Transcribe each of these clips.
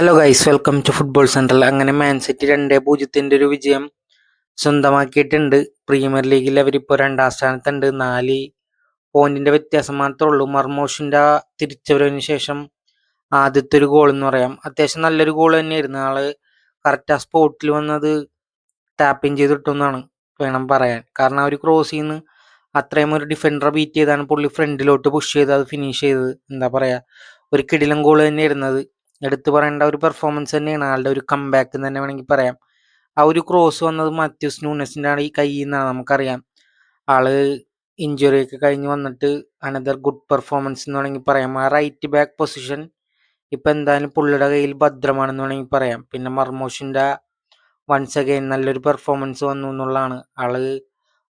Hello guys welcome to football central അങ്ങനെ Man city രണ്ടേ പൂജ്യത്തിന്റെ ഒരു വിജയം സ്വന്തമാക്കിയിട്ടുണ്ട്. പ്രീമിയർ ലീഗിൽ അവരിപ്പോൾ രണ്ടാം സ്ഥാനത്തുണ്ട്. നാല് പോയിന്റിന്റെ വ്യത്യാസം മാത്രമേ ഉള്ളൂ. മർമോഷിന്റെ തിരിച്ചവരവിന് ശേഷം ആദ്യത്തെ ഒരു ഗോൾ എന്ന് പറയാം. അത്യാവശ്യം നല്ലൊരു ഗോൾ തന്നെയായിരുന്നു. ആൾ കറക്റ്റ് ആ സ്പോട്ടിൽ വന്നത് ടാപ്പിൻ ചെയ്തിട്ടെന്നാണ് വേണം പറയാൻ. കാരണം ഒരു ക്രോസ് ചെയ്യുന്ന. അത്രയും ഒരു ഡിഫൻഡറെ ബീറ്റ് ചെയ്താണ് പുള്ളി ഫ്രണ്ടിലോട്ട് പുഷ് ചെയ്ത് അത് ഫിനിഷ് ചെയ്തത്. എന്താ പറയുക ഒരു കിടിലം ഗോൾ തന്നെയായിരുന്നത് എടുത്തു പറയേണ്ട ഒരു പെർഫോമൻസ് തന്നെയാണ്. ആളുടെ ഒരു കംബാക്ക് തന്നെ വേണമെങ്കിൽ പറയാം. ആ ഒരു ക്രോസ് വന്നത് മാത്യൂസ് ന്യൂനസിന്റെ ആണ് ഈ കയ്യിൽ നിന്നാണ് നമുക്കറിയാം. ആൾ ഇഞ്ചുറി ഒക്കെ കഴിഞ്ഞ് വന്നിട്ട് അനദർ ഗുഡ് പെർഫോമൻസ് എന്ന് വേണമെങ്കിൽ പറയാം. ആ റൈറ്റ് ബാക്ക് പൊസിഷൻ ഇപ്പം എന്തായാലും പുള്ളിയുടെ കയ്യിൽ ഭദ്രമാണെന്ന് വേണമെങ്കിൽ പറയാം. പിന്നെ മർമോഷിന്റെ വൺസ് അഗൈൻ നല്ലൊരു പെർഫോമൻസ് വന്നു എന്നുള്ളതാണ്. ആൾ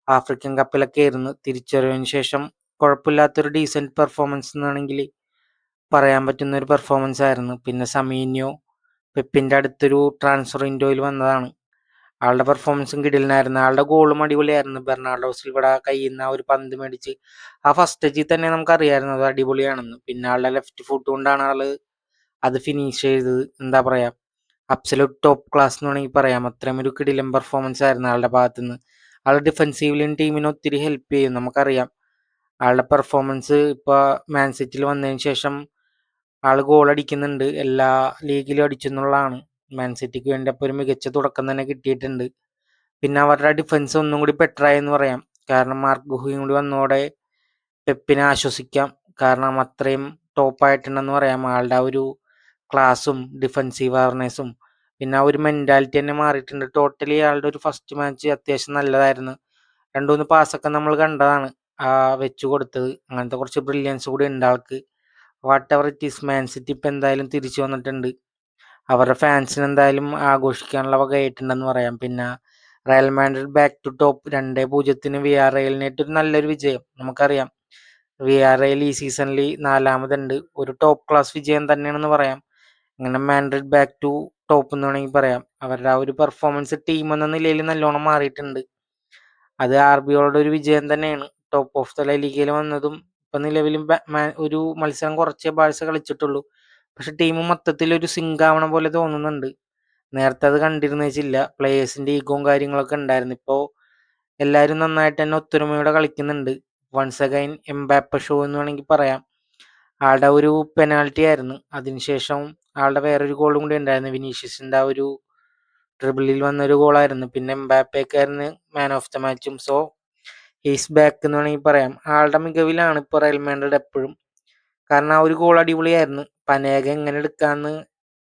ആഫ്രിക്കൻ കപ്പിലൊക്കെ ആയിരുന്നു. തിരിച്ചുവരവിന് ശേഷം കുഴപ്പമില്ലാത്തൊരു ഡീസന്റ് പെർഫോമൻസ് എന്നാണെങ്കിൽ പറയാൻ പറ്റുന്ന ഒരു പെർഫോമൻസ് ആയിരുന്നു. പിന്നെ സമീന്യോ പെപ്പിന്റെ അടുത്തൊരു ട്രാൻസ്ഫർ വിൻഡോയിൽ വന്നതാണ്. ആളുടെ പെർഫോമൻസും കിടിലനായിരുന്നു. ആളുടെ ഗോളും അടിപൊളിയായിരുന്നു. ബെർണാൾഡോ സിൽവയുടെ കയ്യിൽ ആ ഒരു പന്ത് മേടിച്ച് ആ ഫസ്റ്റ് ടച്ചിൽ തന്നെ നമുക്കറിയായിരുന്നു അത് അടിപൊളിയാണെന്ന്. പിന്നെ ആളുടെ ലെഫ്റ്റ് ഫുട്ട് കൊണ്ടാണ് ആൾ അത് ഫിനിഷ് ചെയ്തത്. എന്താ പറയാ? അബ്സലൂട്ട് ടോപ്പ് ക്ലാസ് എന്ന് വേണമെങ്കിൽ പറയാം. അത്രയും ഒരു കിടിലൻ പെർഫോമൻസ് ആയിരുന്നു ആളുടെ ഭാഗത്തു നിന്ന് ആൾ ഡിഫൻസീവിലും ടീമിനെ ഒത്തിരി ഹെൽപ്പ് ചെയ്യും. നമുക്കറിയാം. ആളുടെ പെർഫോമൻസ് ഇപ്പോൾ മാൻസിറ്റിൽ വന്നതിന് ശേഷം ആൾ ഗോൾ അടിക്കുന്നുണ്ട്. എല്ലാ ലീഗിലും അടിച്ചെന്നുള്ളതാണ്. മാൻ സിറ്റിക്ക് വേണ്ടി അപ്പോൾ ഒരു മികച്ച തുടക്കം തന്നെ കിട്ടിയിട്ടുണ്ട്. പിന്നെ അവരുടെ ഡിഫൻസ് ഒന്നും കൂടി ബെറ്റർ ആയെന്ന് പറയാം. കാരണം മാർക്ക് ഗുഹയും കൂടി വന്നതോടെ പെപ്പിനെ ആശ്വസിക്കാം. കാരണം അത്രയും ടോപ്പ് ആയിട്ടുണ്ടെന്ന് പറയാം. ആളുടെ ഒരു ക്ലാസും ഡിഫൻസീവ് അവയർനെസ്സും പിന്നെ ആ ഒരു മെന്റാലിറ്റി തന്നെ മാറിയിട്ടുണ്ട്. ടോട്ടലി ആളുടെ ഒരു ഫസ്റ്റ് മാച്ച് അത്യാവശ്യം നല്ലതായിരുന്നു. രണ്ടു മൂന്ന് പാസ്സൊക്കെ നമ്മൾ കണ്ടതാണ്. ആ വെച്ചു കൊടുത്തത്. അങ്ങനത്തെ കുറച്ച് ബ്രില്യൻസ് കൂടി ഉണ്ട് ആൾക്ക്. Whatever it is Man City ഇപ്പം എന്തായാലും തിരിച്ചു വന്നിട്ടുണ്ട്. അവരുടെ ഫാൻസിന് എന്തായാലും ആഘോഷിക്കാനുള്ള വകയായിട്ടുണ്ടെന്ന് പറയാം. പിന്നെ Real Madrid back to top രണ്ടേ പൂജ്യത്തിന് വി ആർ എല്ലിനായിട്ട് ഒരു നല്ലൊരു വിജയം നമുക്കറിയാം. വി ആർ റയൽ ഈ സീസണിൽ നാലാമതുണ്ട്. ഒരു ടോപ്പ് ക്ലാസ് വിജയം തന്നെയാണെന്ന് പറയാം. അങ്ങനെ മാൻഡ്രിഡ് ബാക്ക് ടു ടോപ്പ് എന്ന് വേണമെങ്കിൽ പറയാം. അവരുടെ ആ ഒരു പെർഫോമൻസ് ടീം എന്ന നിലയിൽ നല്ലോണം മാറിയിട്ടുണ്ട്. അത് ആർ ബിയോടെ ഒരു വിജയം തന്നെയാണ്. ടോപ്പ് ഓഫ് ദ ലീഗയിൽ വന്നതും ഇപ്പൊ നിലവിലും ഒരു മത്സരം കുറച്ചേ ബാഴ്സ കളിച്ചിട്ടുള്ളൂ. പക്ഷെ ടീം മൊത്തത്തിൽ ഒരു സിങ്ക് ആവണ പോലെ തോന്നുന്നുണ്ട്. നേരത്തെ അത് കണ്ടിരുന്ന വെച്ചില്ല. പ്ലേയേഴ്സിന്റെ ഈഗോയും കാര്യങ്ങളൊക്കെ ഉണ്ടായിരുന്നു. ഇപ്പോ എല്ലാവരും നന്നായിട്ട് തന്നെ ഒത്തൊരുമയോടെ കളിക്കുന്നുണ്ട്. വൺസ് അഗൈൻ എംബാപ്പ ഷോ എന്ന് വേണമെങ്കിൽ പറയാം. ആളുടെ ഒരു പെനാൽറ്റി ആയിരുന്നു. അതിനുശേഷം ആളുടെ വേറൊരു ഗോളും കൂടി ഉണ്ടായിരുന്നു. വിനീഷ്യസിന്റെ ആ ഒരു ട്രിബിളിൽ വന്നൊരു ഗോളായിരുന്നു പിന്നെ എംബാപ്പയൊക്കെയായിരുന്നു മാൻ ഓഫ് ദ മാച്ചും സോ ഈസ് ബാക്ക് എന്ന് വേണമെങ്കിൽ പറയാം. ആളുടെ മികവിലാണ് ഇപ്പോൾ റയൽ മാൻഡ്രിഡ് എപ്പോഴും. കാരണം ആ ഒരു ഗോൾ അടിപൊളിയായിരുന്നു. പനേക എങ്ങനെ എടുക്കാന്ന്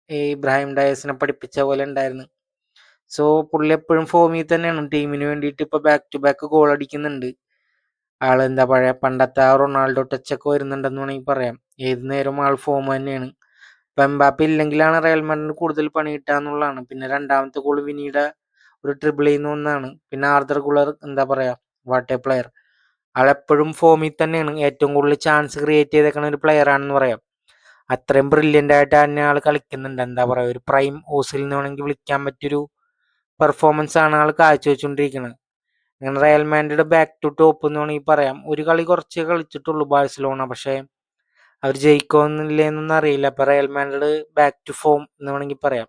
ഈ ഇബ്രാഹിം ഡയസിനെ പഠിപ്പിച്ച പോലെ ഉണ്ടായിരുന്നു. സോ പുള്ളി എപ്പോഴും ഫോമിൽ തന്നെയാണ്. ടീമിന് വേണ്ടിയിട്ട് ഇപ്പൊ ബാക്ക് ടു ബാക്ക് ഗോൾ അടിക്കുന്നുണ്ട്. ആൾ എന്താ പഴയ പണ്ടത്തെ ആ റൊണാൾഡോ ടച്ചൊക്കെ വരുന്നുണ്ടെന്ന് വേണമെങ്കിൽ പറയാം. ഏത് നേരവും ആൾ ഫോം തന്നെയാണ്. ഇപ്പൊ എംബാപ്പ ഇല്ലെങ്കിലാണ് റയൽ മാഡ്രിഡ് കൂടുതൽ പണി കിട്ടുക എന്നുള്ളതാണ്. പിന്നെ രണ്ടാമത്തെ ഗോൾ വിനീട ഒരു ട്രിബിൾ ചെയ്യുന്ന ഒന്നാണ്. പിന്നെ ആർദർ ഗുളർ എന്താ പറയാ? വാട്ട് എ പ്ലെയർ ആളെപ്പോഴും ഫോമിൽ തന്നെയാണ്. ഏറ്റവും കൂടുതൽ ചാൻസ് ക്രിയേറ്റ് ചെയ്തേക്കുന്ന ഒരു പ്ലെയർ ആണെന്ന് പറയാം. അത്രയും ബ്രില്യന്റ് ആയിട്ട് തന്നെ ആൾ കളിക്കുന്നുണ്ട്. എന്താ പറയുക ഒരു പ്രൈം ഓസിൽ നിന്ന് വേണമെങ്കിൽ വിളിക്കാൻ പറ്റിയൊരു പെർഫോമൻസ് ആണ് ആൾ കാഴ്ചവെച്ചുകൊണ്ടിരിക്കുന്നത്. അങ്ങനെ Real Madrid back to top എന്ന് വേണമെങ്കിൽ പറയാം. ഒരു കളി കുറച്ച് കളിച്ചിട്ടുള്ളൂ ബാഴ്സലോണ. പക്ഷേ അവർ ജയിക്കുമെന്നില്ലേ എന്നൊന്നും അറിയില്ല. അപ്പം Real Madrid back to form എന്ന് വേണമെങ്കിൽ പറയാം.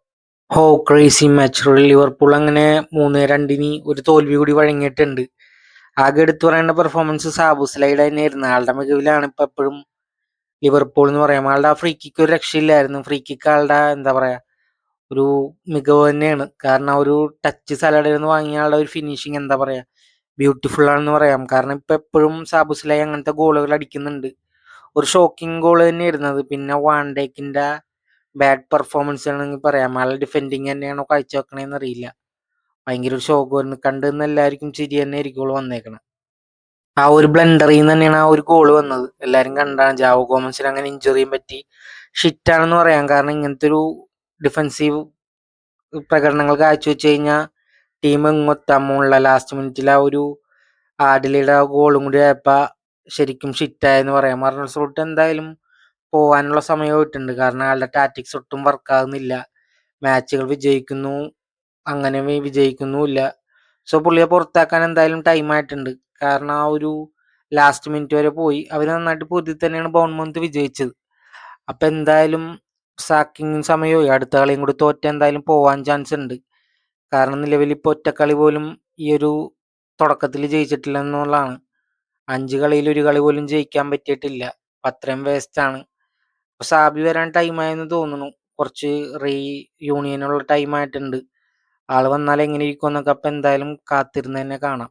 ഹോ ക്രേസി മാച്ച് ലിവർപൂൾ അങ്ങനെ മൂന്ന് രണ്ടിന് ഒരു തോൽവി കൂടി വഴങ്ങിയിട്ടുണ്ട്. ആകെ എടുത്തു പറയേണ്ട പെർഫോമൻസ് സാബു സ്ലൈഡ് തന്നെയായിരുന്നു. ആളുടെ മികവിലാണ് ഇപ്പൊ എപ്പോഴും ലിവർപൂൾ എന്ന് പറയാം. ആളുടെ ആ ഫ്രീ കിക്ക് ഒരു രക്ഷയില്ലായിരുന്നു. ഫ്രീ കിക്ക് ആളുടെ എന്താ പറയാ ഒരു മികവ് തന്നെയാണ്. കാരണം ഒരു ടച്ച് സലഡിൽ നിന്ന് വാങ്ങിയ ആളുടെ ഒരു ഫിനിഷിങ് എന്താ പറയാ ബ്യൂട്ടിഫുൾ ആണെന്ന് പറയാം. കാരണം ഇപ്പൊ എപ്പോഴും സാബു സ്ലൈ അങ്ങനത്തെ ഗോളുകൾ അടിക്കുന്നുണ്ട്. ഒരു ഷോക്കിംഗ് ഗോൾ തന്നെയായിരുന്നു അത്. പിന്നെ വാൻഡേക്കിന്റെ ബാഡ് പെർഫോമൻസ് ആണെങ്കിൽ പറയാം. ആളുടെ ഡിഫെൻഡിങ് തന്നെയാണോ കാഴ്ചവെക്കണേന്ന് അറിയില്ല. ഭയങ്കര ഒരു ഷോക്ക് നിന്ന് എല്ലാവർക്കും ചിരി തന്നെ ആയിരിക്കും വന്നേക്കണം. ആ ഒരു ബ്ലണ്ടറിൽ നിന്ന് തന്നെയാണ് ആ ഒരു ഗോൾ വന്നത്. എല്ലാവരും കണ്ടാണ് ജാവോ ഗോമൻസിന് അങ്ങനെ ഇഞ്ചുറിയും പറ്റി ഷിറ്റാണെന്ന് പറയാം. കാരണം ഇങ്ങനത്തെ ഒരു ഡിഫൻസീവ് പ്രകടനങ്ങൾ കാഴ്ചവെച്ച് കഴിഞ്ഞാൽ ടീം ഇങ്ങൊത്താമുള്ള ലാസ്റ്റ് മിനിറ്റിൽ ആ ഒരു ആഡിലയുടെ ആ ഗോളും കൂടി ആയപ്പോൾ ശരിക്കും ഷിറ്റായെന്ന് പറയാം. മറന്നു സ്ലോട്ട് എന്തായാലും പോവാനുള്ള സമയമായിട്ടുണ്ട് കാരണം അയാളുടെ ടാറ്റിക്സ് ഒട്ടും വർക്കാകുന്നില്ല മാച്ചുകൾ വിജയിക്കുന്നു. അങ്ങനെ വിജയിക്കുന്നുമില്ല സോ പുള്ളിയെ പുറത്താക്കാൻ എന്തായാലും ടൈം ആയിട്ടുണ്ട്. കാരണം ആ ഒരു ലാസ്റ്റ് മിനിറ്റ് വരെ പോയി. അവർ നന്നായിട്ട് പൊതി തന്നെയാണ് ബോൺമൗത്ത് വിജയിച്ചത്. അപ്പൊ എന്തായാലും സാക്കിങ് സമയമായി അടുത്ത കളിയും കൂടി തോറ്റ എന്തായാലും പോവാൻ ചാൻസ് ഉണ്ട്. കാരണം നിലവിൽ ഇപ്പൊ ഒറ്റക്കളി പോലും ഈ ഒരു തുടക്കത്തിൽ ജയിച്ചിട്ടില്ല എന്നുള്ളതാണ്. അഞ്ച് കളിയിൽ ഒരു കളി പോലും ജയിക്കാൻ പറ്റിയിട്ടില്ല. അപ്പം അത്രയും വേസ്റ്റാണ് സാബി വരാൻ ടൈമായെന്ന് തോന്നുന്നു. കുറച്ച് റീ യൂണിയനുള്ള ടൈമായിട്ടുണ്ട് ആൾ വന്നാൽ എങ്ങനെ ഇരിക്കും എന്നൊക്കെ അപ്പൊ എന്തായാലും കാത്തിരുന്ന് തന്നെ കാണാം.